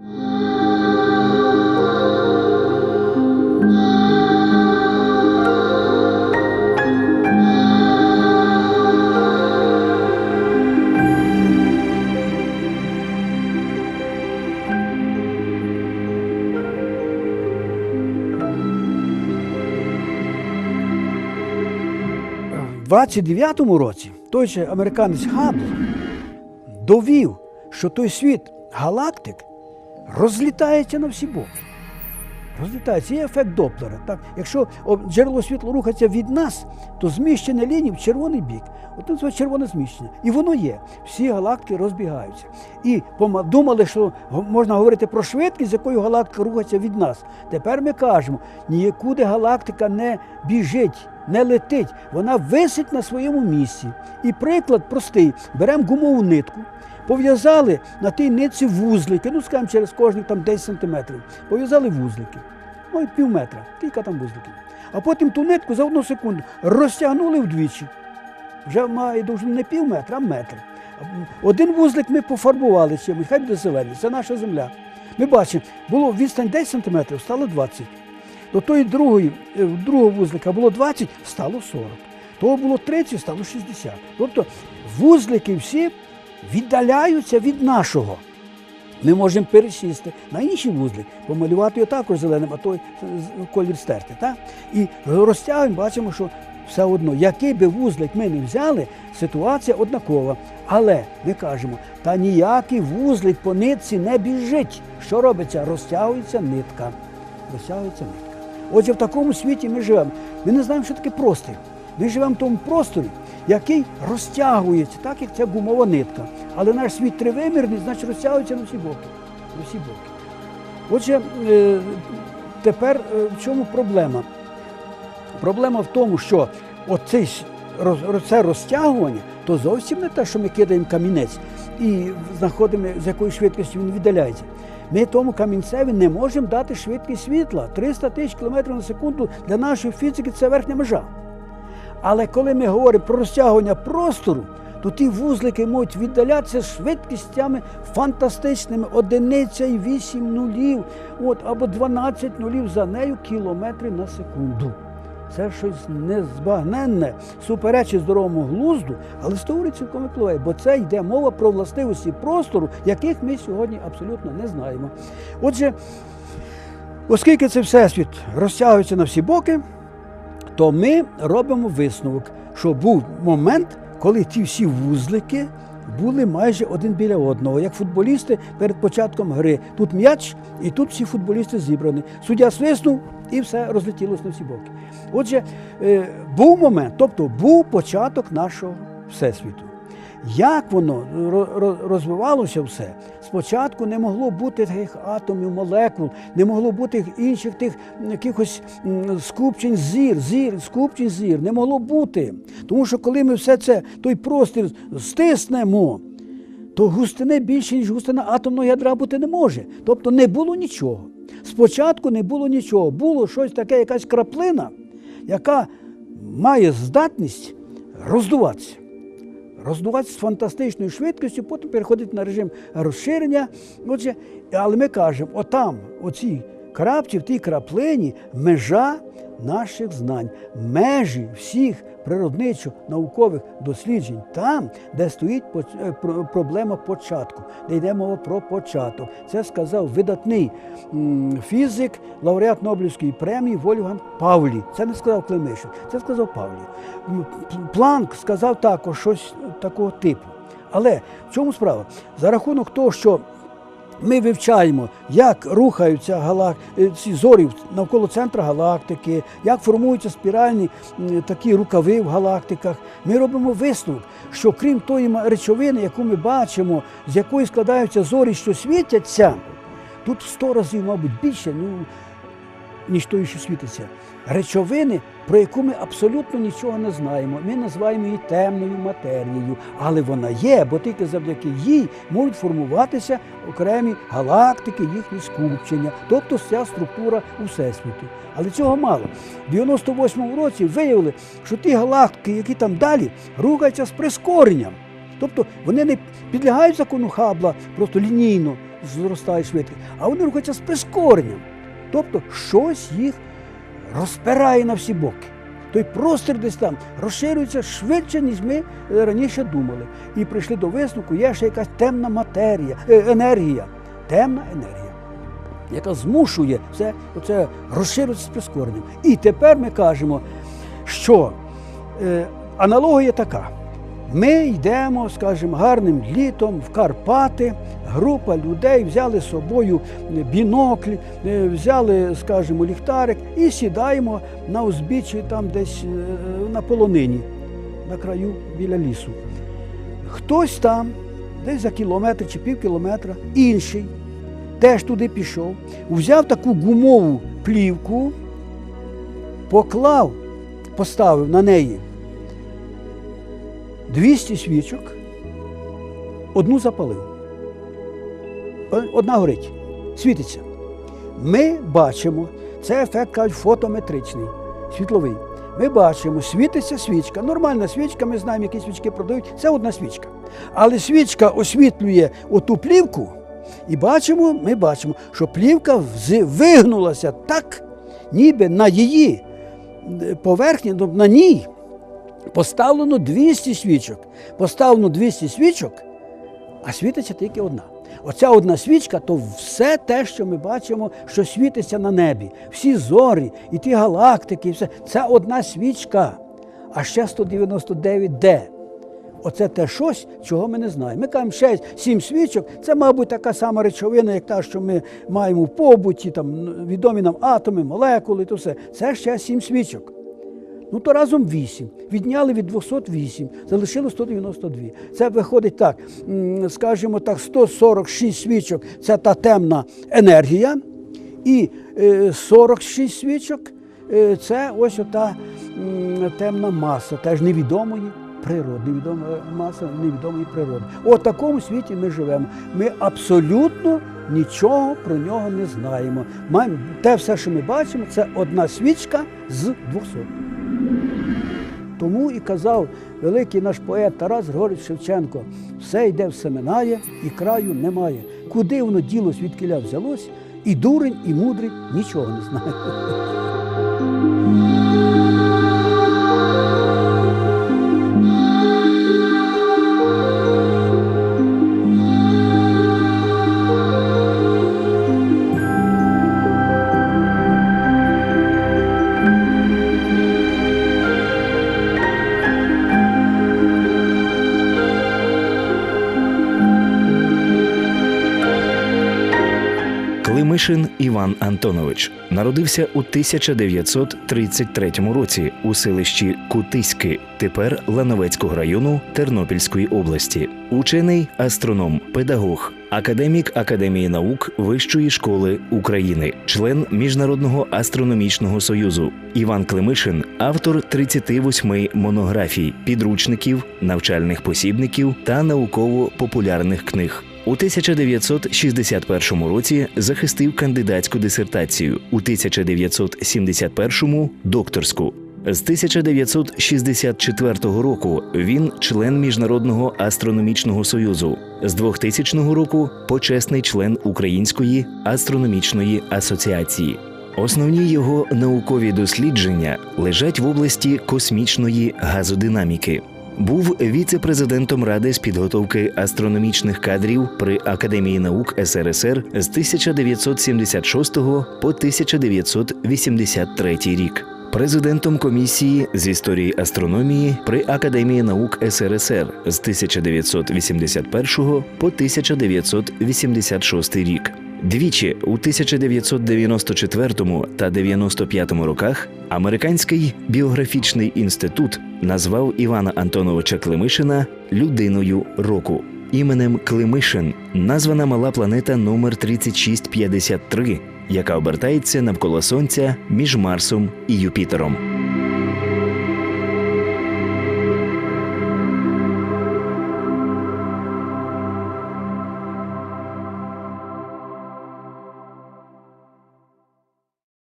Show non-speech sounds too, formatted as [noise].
В 29-му році той же американець Габл довів, що той світ галактик розлітається на всі боки. Розлітається. Є ефект Доплера. Так? Якщо джерело світла рухається від нас, то зміщення лінії в червоний бік. От це червоне зміщення. І воно є. Всі галактики розбігаються. І думали, що можна говорити про швидкість, з якою галактика рухається від нас. Тепер ми кажемо, ніякуди галактика не біжить, не летить. Вона висить на своєму місці. І приклад простий: беремо гумову нитку. Пов'язали на тій нитці вузлики, ну скажімо, через кожні там 10 сантиметрів. Пов'язали вузлики. Ну, і пів метра, кілька там вузликів. А потім ту нитку за одну секунду розтягнули вдвічі. Вже має довжину не пів метра, а метр. Один вузлик ми пофарбували чимось, хай буде зелений, це наша земля. Ми бачимо, було відстань 10 сантиметрів, стало 20. До тої другої, е, другого вузлика було 20, стало 40. Того було 30, стало 60. Тобто вузлики всі віддаляються від нашого. Ми можемо пересісти на інший вузлик, помалювати його також зеленим, а той колір стерти. Так? І розтягуємо, бачимо, що все одно, який би вузлик ми не взяли, ситуація однакова. Але ми кажемо, та ніякий вузлик по нитці не біжить. Що робиться? Розтягується нитка. Розтягується нитка. Отже, в такому світі ми живемо. Ми не знаємо, що таке простір. Ми живемо в тому просторі, який розтягується, так як це гумова нитка. Але наш світ тривимірний, значить розтягується на всі боки. На всі боки. Отже, е, тепер е, в чому проблема? Проблема в тому, що це розтягування то зовсім не те, що ми кидаємо камінець і знаходимо, з якою швидкістю він віддаляється. Ми тому камінцеві не можемо дати швидкість світла. 300 тисяч кілометрів на секунду для нашої фізики це верхня межа. Але коли ми говоримо про розтягування простору, то ті вузлики можуть віддалятися швидкістями фантастичними, одиниця і 8 нулів, от, або 12 нулів за нею кілометри на секунду. Це щось незбагненне, суперечить здоровому глузду, але з теорії цілком випливає, бо це йде мова про властивості простору, яких ми сьогодні абсолютно не знаємо. Отже, оскільки це всесвіт розтягується на всі боки, то ми робимо висновок, що був момент, коли ті всі вузлики були майже один біля одного, як футболісти перед початком гри. Тут м'яч, і тут всі футболісти зібрані. Суддя свиснув і все розлетілося на всі боки. Отже, е, був момент, тобто був початок нашого всесвіту. Як воно ро- ро- розвивалося все? Спочатку не могло бути таких атомів, молекул, не могло бути інших тих якихось скупчень зір, зір, скупчень зір, не могло бути. Тому що коли ми все це, той простір стиснемо, то густини більше, ніж густина атомного ядра бути не може. Тобто не було нічого. Спочатку не було нічого. Було щось таке, якась краплина, яка має здатність роздуватися роздуватися з фантастичною швидкістю, потім переходить на режим розширення. Отже, але ми кажемо, отам, оці крапці, в тій краплині, межа наших знань, межі всіх природничо-наукових досліджень, там, де стоїть е, про- проблема початку, де йде мова про початок. Це сказав видатний фізик, лауреат Нобелівської премії Вольфганг Павлі. Це не сказав Климишин, це сказав Павлі. Планк сказав також щось такого типу. Але в чому справа? За рахунок того, що ми вивчаємо, як рухаються галак... е, ці зорі навколо центра галактики, як формуються спіральні такі рукави в галактиках. Ми робимо висновок, що крім тої речовини, яку ми бачимо, з якої складаються зорі, що світяться, тут в сто разів, мабуть, більше, ну, ніж тої, що світиться. Речовини, про яку ми абсолютно нічого не знаємо. Ми називаємо її темною матерією, але вона є, бо тільки завдяки їй можуть формуватися окремі галактики, їхні скупчення, тобто вся структура всесвіту. Але цього мало. В 98-му році виявили, що ті галактики, які там далі, рухаються з прискоренням. Тобто вони не підлягають закону Хаббла, просто лінійно зростає швидкість, а вони рухаються з прискоренням. Тобто щось їх розпирає на всі боки. Той простір десь там розширюється швидше, ніж ми е, раніше думали. І прийшли до висновку, є ще якась темна матерія, е, енергія, темна енергія, яка змушує все оце розширюватися з прискоренням. І тепер ми кажемо, що е, аналогія така. Ми йдемо, скажімо, гарним літом в Карпати. Група людей взяли з собою бінокль, е, взяли, скажімо, ліхтарик і сідаємо на узбіччі там десь е, на полонині, на краю біля лісу. Хтось там, десь за кілометр чи пів кілометра, інший теж туди пішов, взяв таку гумову плівку, поклав, поставив на неї 200 свічок, одну запалив. Одна горить, світиться. Ми бачимо, це ефект кажуть фотометричний, світловий. Ми бачимо, світиться свічка. Нормальна свічка, ми знаємо, які свічки продають. Це одна свічка. Але свічка освітлює оту плівку, і бачимо, ми бачимо, що плівка вигнулася так, ніби на її е, поверхні, на ній поставлено 200 свічок. Поставлено 200 свічок, а світиться тільки одна. Оця одна свічка то все те, що ми бачимо, що світиться на небі. Всі зорі і ті галактики, і все. Це одна свічка. А ще 199 де? Оце те щось, чого ми не знаємо. Ми кажемо, ще сім свічок, це, мабуть, така сама речовина, як та, що ми маємо в побуті, там відомі нам атоми, молекули, то все. Це ще сім свічок. Ну то разом 8. Відняли від 208, залишило 192. Це виходить так, скажімо так, 146 свічок це та темна енергія, і е, 46 свічок е, це ось ота м, темна маса, теж невідомої природи, невідома маса невідомої природи. У такому світі ми живемо. Ми абсолютно нічого про нього не знаємо. Те все, що ми бачимо, це одна свічка з 200. Тому і казав великий наш поет Тарас Григорович Шевченко: все йде в семенає і краю немає. Куди воно діло звідкиля взялось, і дурень, і мудрий нічого не знає. [laughs] Климишин Іван Антонович народився у 1933 році у селищі Кутиськи, тепер Лановецького району Тернопільської області. Учений астроном, педагог, академік Академії наук Вищої школи України, член Міжнародного астрономічного союзу. Іван Климишин автор 38 монографій, підручників, навчальних посібників та науково-популярних книг. У 1961 році захистив кандидатську дисертацію, у 1971 – докторську. З 1964 року він член Міжнародного астрономічного союзу. З 2000 року почесний член Української астрономічної асоціації. Основні його наукові дослідження лежать в області космічної газодинаміки. Був віце-президентом Ради з підготовки астрономічних кадрів при Академії наук СРСР з 1976 по 1983 рік. Президентом комісії з історії астрономії при Академії наук СРСР з 1981 по 1986 рік. Двічі у 1994 та 95 роках Американський біографічний інститут назвав Івана Антоновича Климишина людиною року. Іменем Климишин названа мала планета номер 3653, яка обертається навколо Сонця між Марсом і Юпітером.